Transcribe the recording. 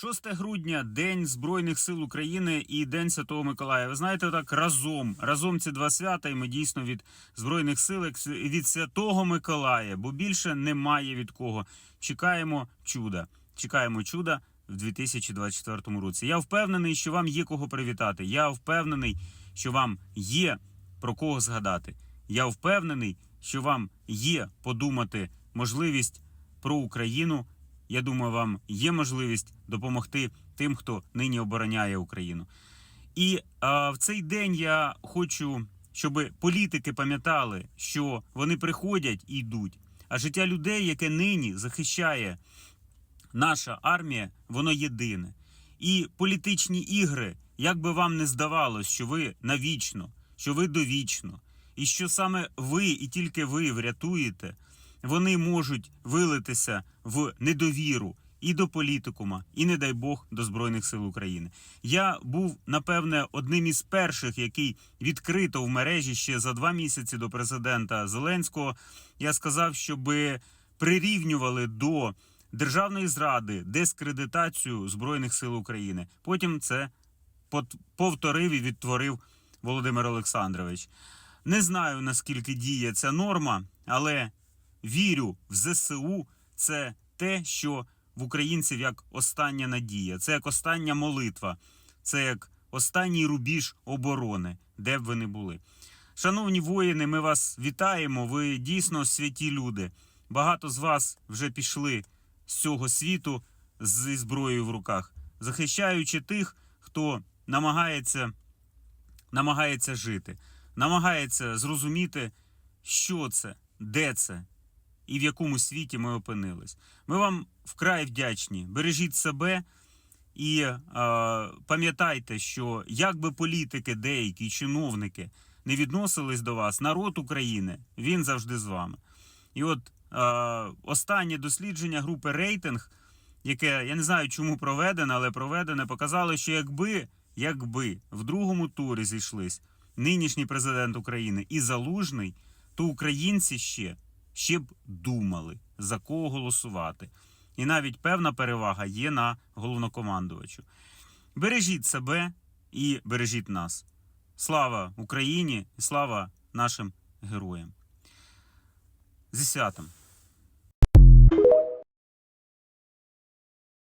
6 грудня День Збройних сил України і День Святого Миколая. Ви знаєте, так разом. Разом ці два свята, і ми дійсно від Збройних сил від Святого Миколая, бо більше немає від кого. Чекаємо чуда. Чекаємо чуда в 2024 році. Я впевнений, що вам є кого привітати. Я впевнений, що вам є про кого згадати. Я впевнений, що вам є подумати можливість про Україну. Я думаю, вам є можливість допомогти тим, хто нині обороняє Україну. І а, в цей день я хочу, щоб політики пам'ятали, що вони приходять і йдуть. А життя людей, яке нині захищає наша армія, воно єдине. І політичні ігри, як би вам не здавалось, що ви навічно, що ви довічно, і що саме ви і тільки ви врятуєте, вони можуть вилитися в недовіру і до політикума, і не дай Бог до Збройних сил України. Я був напевне одним із перших, який відкрито в мережі ще за два місяці до президента Зеленського. Я сказав, щоби прирівнювали до державної зради дискредитацію Збройних сил України. Потім це повторив і відтворив Володимир Олександрович. Не знаю наскільки діє ця норма, але вірю в ЗСУ. Це те, що в українців як остання надія, це як остання молитва, це як останній рубіж оборони, де б ви не були. Шановні воїни, ми вас вітаємо. Ви дійсно святі люди. Багато з вас вже пішли з цього світу зі зброєю в руках, захищаючи тих, хто намагається, намагається жити, намагається зрозуміти, що це, де це і в якому світі ми опинились. Ми вам вкрай вдячні. Бережіть себе і е, пам'ятайте, що як би політики, деякі чиновники не відносились до вас, народ України він завжди з вами. І от е, останнє дослідження групи рейтинг, яке я не знаю, чому проведене, але проведене, показало, що якби, якби в другому турі зійшлись нинішній президент України і залужний, то українці ще, ще б думали, за кого голосувати. І навіть певна перевага є на головнокомандувачу. Бережіть себе і бережіть нас. Слава Україні і слава нашим героям. Зі святом!